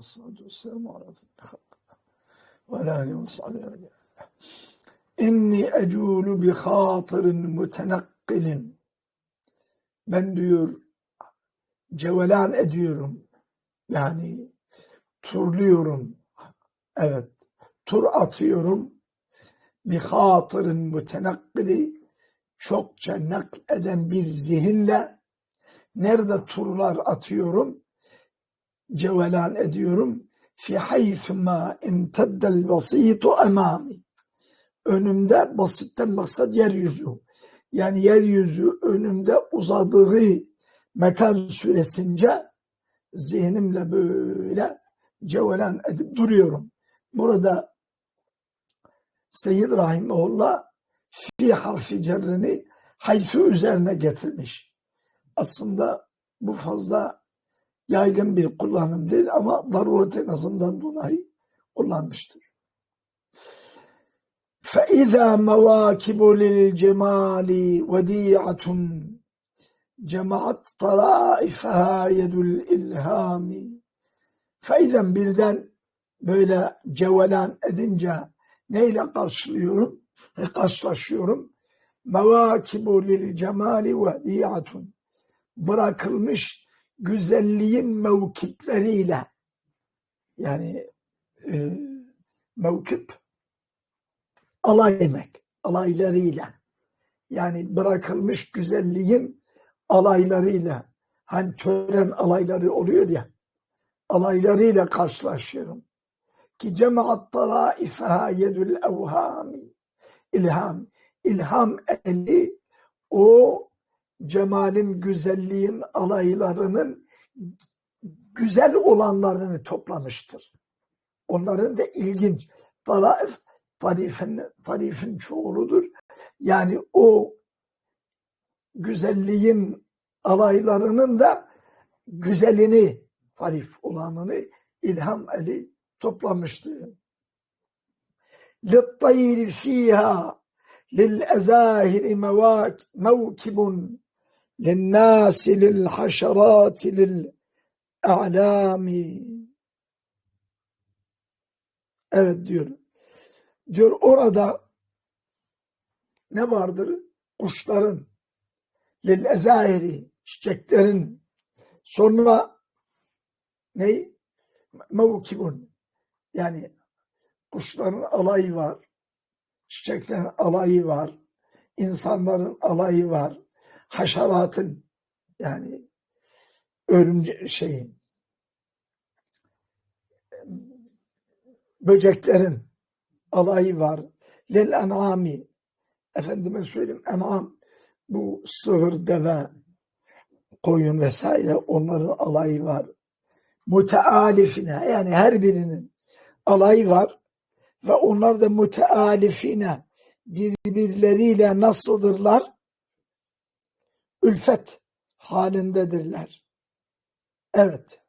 والصلاة والسلام على رسول الخلق وعلى آله وصحبه أجمعين İnni eculu bi hatirin mutenakkilin. Ben diyor cevelan ediyorum. Yani turluyorum. Evet. Tur atıyorum. Bi hatirin mutenakkili çokça nakl eden bir zihinle nerede turlar atıyorum? Cevelan ediyorum. Fi haythuma imteddel basitu emami önümde basitten maksat yeryüzü. Yani yeryüzü önümde uzadığı mekan süresince zihnimle böyle cevelan edip duruyorum. Burada Seyyid Rahimullah fi harfi cerrini haythu üzerine getirmiş. Aslında bu fazla yaygın bir kullanım değil ama daruret en azından dolayı kullanmıştır. فإذا مواكب للجمال وديعة جمعت طرائفها يد الإلهام فإذا birden böyle cevelan edince neyle karşılıyorum? E, karşılaşıyorum. Mevakibu lil cemali ve diyatun. Bırakılmış güzelliğin mevkipleriyle yani e, mevkip alay demek. Alaylarıyla. Yani bırakılmış güzelliğin alaylarıyla. Hani tören alayları oluyor ya. Alaylarıyla karşılaşıyorum. Ki cemaat taraifeha yedül evhami. İlham. İlham eli o cemalin, güzelliğin alaylarının güzel olanlarını toplamıştır. Onların da ilginç. Taraif tarifin, tarifin çoğuludur. Yani o güzelliğin alaylarının da güzelini, tarif olanını ilham eli toplamıştı. لِلطَّيْرِ ف۪يهَا لِلْاَزَاهِرِ مَوْكِبٌ لِلنَّاسِ لِلْحَشَرَاتِ لِلْاَعْلَامِ Evet diyor diyor orada ne vardır? Kuşların, lil ezahiri, çiçeklerin, sonra ne? Mevkibun. Yani kuşların alayı var, çiçeklerin alayı var, insanların alayı var, haşeratın yani örümce şeyin böceklerin alayı var. Lel en'ami efendime söyleyeyim en'am bu sığır, deve, koyun vesaire onların alayı var. Mutealifine yani her birinin alayı var ve onlar da mutealifine birbirleriyle nasıldırlar? ülfet halindedirler. Evet.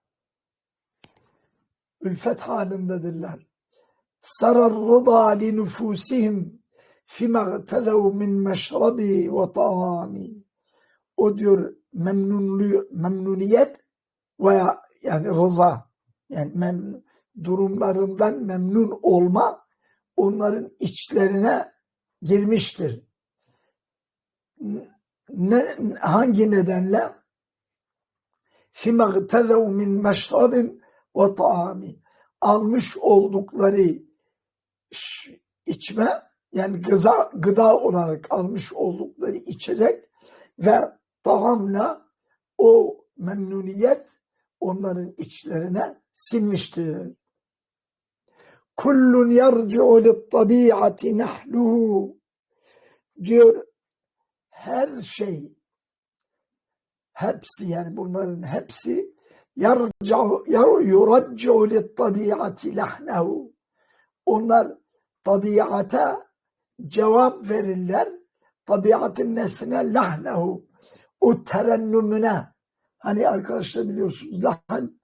Ülfet halindedirler. Sarar rıda li nüfusihim fima tezev min meşrabi ve taami. O diyor memnunlu, memnuniyet veya yani rıza yani memnun, durumlarından memnun olma onların içlerine girmiştir Ne, hangi nedenle? فِمَا اغْتَذَوْ min مَشْرَبٍ وَطَعَامٍ Almış oldukları içme yani gıda, gıda olarak almış oldukları içecek ve tahamla o memnuniyet onların içlerine sinmiştir. Kullun yerci'u littabi'ati nahluhu diyor her şey hepsi yani bunların hepsi yerci'u yuracci'u littabi'ati lahnehu onlar tabiata cevap verirler. Tabiatın nesine lahnehu o terennümüne hani arkadaşlar biliyorsunuz lahn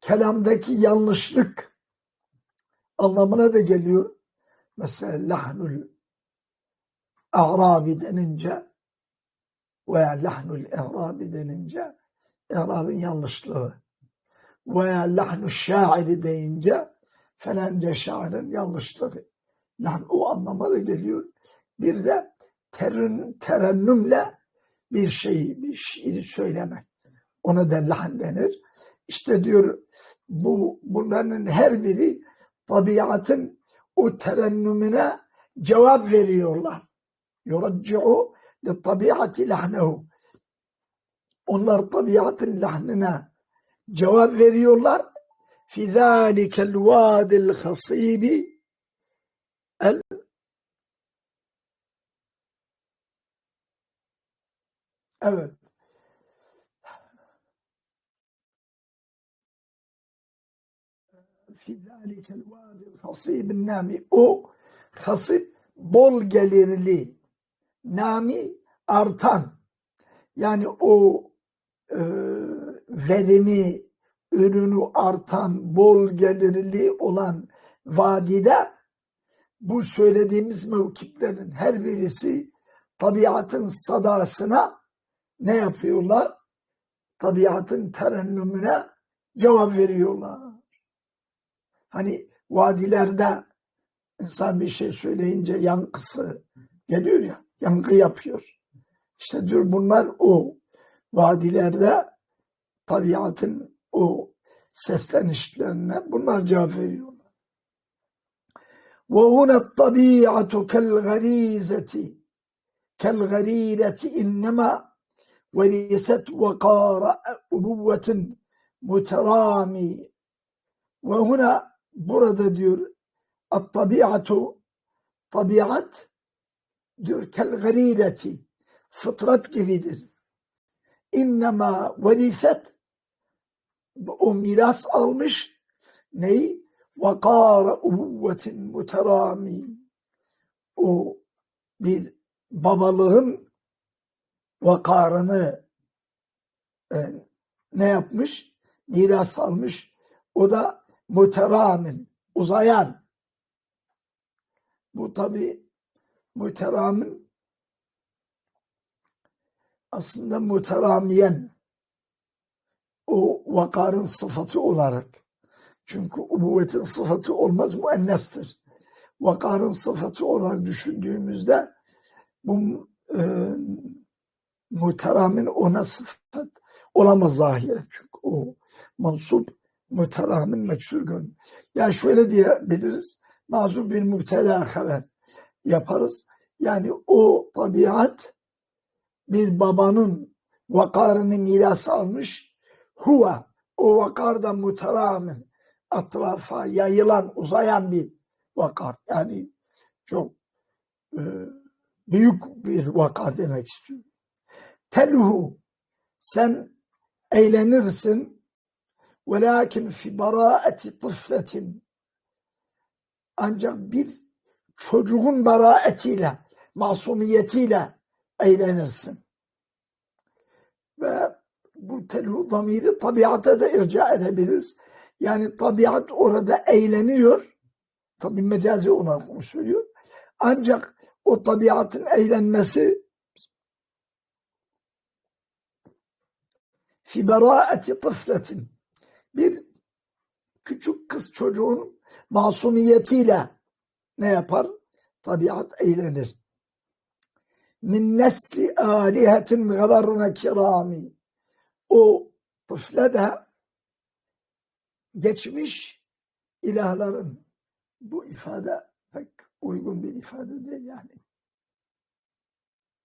kelamdaki yanlışlık anlamına da geliyor. Mesela lahnul a'rabi denince veya lahnul i'rabi denince İrabın yanlışlığı. Veya lahnu şairi deyince falanca şairin yanlışlığı. Lahn o anlama da geliyor. Bir de terün, terennümle bir şeyi, bir şiiri söylemek. Ona da lahn denir. İşte diyor bu bunların her biri tabiatın وترنمنا جواب غير الله يرجع للطبيعة لحنه. ونر طبيعة لحننا. جواب غير الله في ذلك الواد الخصيب ال أبد. Fi zâlikel vâdil hasîbin nâmi. O hasip bol gelirli, nami artan. Yani o e, verimi, ürünü artan, bol gelirli olan vadide bu söylediğimiz mevkiplerin her birisi tabiatın sadasına ne yapıyorlar? Tabiatın terennümüne cevap veriyorlar. Hani vadilerde insan bir şey söyleyince yankısı geliyor ya, yankı yapıyor. İşte diyor bunlar o vadilerde tabiatın o seslenişlerine bunlar cevap veriyorlar. وهنا الطبيعة كالغريزة كالغريرة إنما ورثت وقار أبوة مترامي وهنا burada diyor tabiatu tabiat diyor kel garireti fıtrat gibidir. İnnemâ veriset o miras almış neyi? Vakâre uvvetin muterami o bir babalığın vakarını e, ne yapmış? Miras almış. O da muteramin, uzayan. Bu tabi muteramin aslında muteramiyen o vakarın sıfatı olarak. Çünkü ubuvetin sıfatı olmaz müennestir. Vakarın sıfatı olarak düşündüğümüzde bu e, muteramin ona sıfat olamaz zahiren. Çünkü o mansup müteramin meçhur gönül. Yani şöyle diyebiliriz. Mazum bir müptela haber yaparız. Yani o tabiat bir babanın vakarını miras almış. Huva o vakar da müteramin etrafa yayılan, uzayan bir vakar. Yani çok e, büyük bir vakar demek istiyorum. Telhu sen eğlenirsin velakin fi baraati tıfletin ancak bir çocuğun baraetiyle masumiyetiyle eğlenirsin. Ve bu telhu damiri tabiata da irca edebiliriz. Yani tabiat orada eğleniyor. Tabi mecazi olarak onu söylüyor. Ancak o tabiatın eğlenmesi fi beraati tıfletin bir küçük kız çocuğun masumiyetiyle ne yapar? Tabiat eğlenir. Min nesli alihetin gabarına kirami o tıfle de geçmiş ilahların bu ifade pek uygun bir ifade değil yani.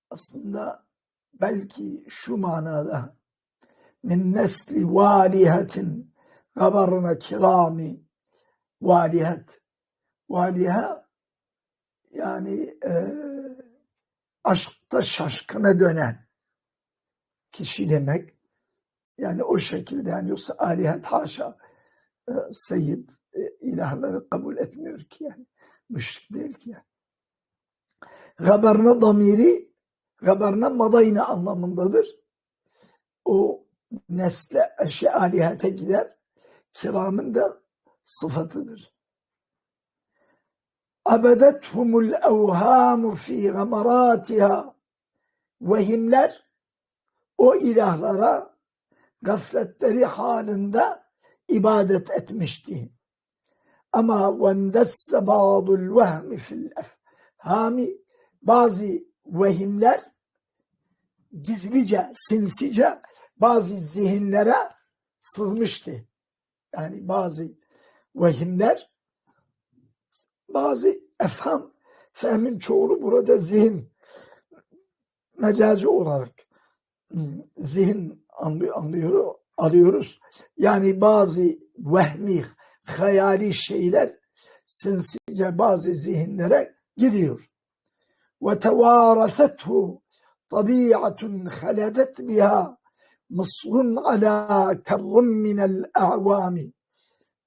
Aslında belki şu manada min nesli valihetin gabarına kirami valihet valiha yani e, aşkta şaşkına dönen kişi demek. Yani o şekilde yani yoksa alihet haşa e, seyyid e, ilahları kabul etmiyor ki yani. Müşrik değil ki yani. Gabarna damiri gabarna madayna anlamındadır. O nesle eşi alihete gider. Kiramın da sıfatıdır. Abedethumul evhamu fi gamaratiha vehimler o ilahlara gafletleri halinde ibadet etmişti. Ama vendesse ba'dul vehmi fil efhami bazı vehimler gizlice, sinsice bazı zihinlere sızmıştı. Yani bazı vehimler bazı efham fehmin çoğulu burada zihin mecazi olarak hmm, zihin anlıyor, alıyoruz. Yani bazı vehmi, hayali şeyler sinsice bazı zihinlere giriyor. Tevaresethu tabiatun haledet biha mısrun ala kerrum minel a'vami.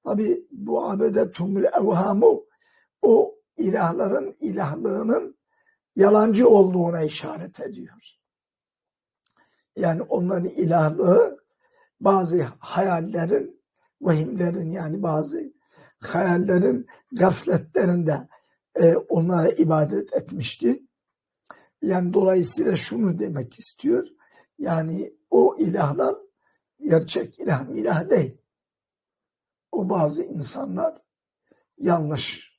Tabi bu abedetumul evhamu o ilahların ilahlığının yalancı olduğuna işaret ediyor. Yani onların ilahlığı bazı hayallerin, vehimlerin yani bazı hayallerin gafletlerinde e, onlara ibadet etmişti. Yani dolayısıyla şunu demek istiyor. Yani o ilahlar gerçek ilah ilah değil. O bazı insanlar yanlış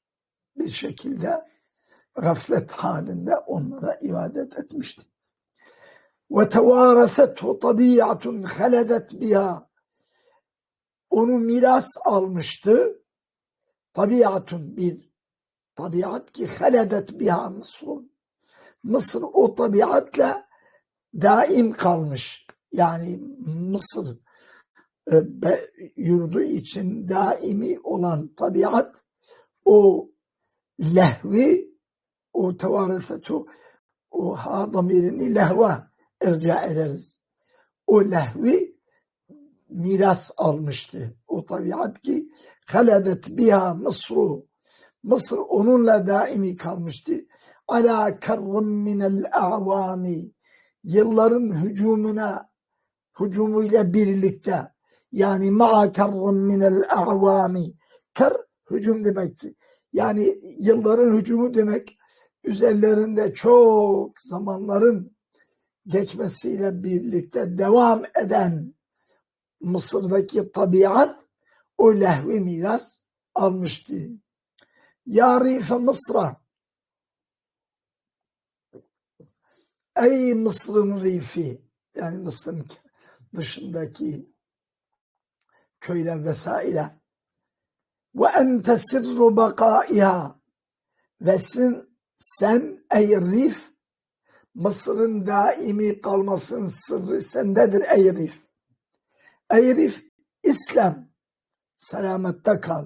bir şekilde gaflet halinde onlara ibadet etmişti. Ve tevaresethu tabiatun haledet biha onu miras almıştı. Tabiatun bir tabiat ki haledet biha Mısır'ın. Mısır o tabiatla daim kalmış. Yani Mısır e, yurdu için daimi olan tabiat o lehvi o tevaresetu o ha damirini lehva irca ederiz. O lehvi miras almıştı. O tabiat ki haledet biha Mısru Mısır onunla daimi kalmıştı. Ala karrım minel a'vami yılların hücumuna hücumuyla birlikte yani ma'a karrım minel a'vami kar hücum demekti. Yani yılların hücumu demek üzerlerinde çok zamanların geçmesiyle birlikte devam eden Mısır'daki tabiat o lehvi miras almıştı. Ya Rife Mısır'a Ey Mısır'ın rifi yani Mısır'ın dışındaki köyler vesaire ve ente sirru bakaiha ve sen, sen ey rif Mısır'ın daimi kalmasının sırrı sendedir ey rif. Ey rif İslam selamette kal.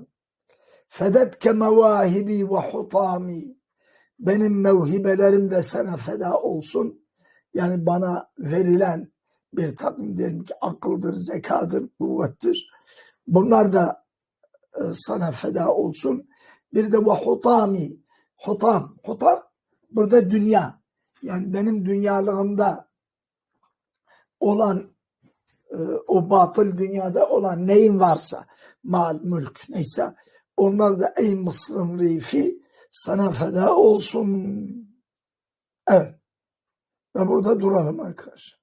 Fedetke mevahibi ve hutami benim mevhibelerim de sana feda olsun. Yani bana verilen bir takım diyelim ki akıldır, zekadır, kuvvettir. Bunlar da e, sana feda olsun. Bir de ve hutami, hutam, hutam burada dünya. Yani benim dünyalığımda olan e, o batıl dünyada olan neyin varsa mal, mülk neyse onlar da ey Mısır'ın rifi sana feda olsun. Evet. Ve burada duralım arkadaşlar.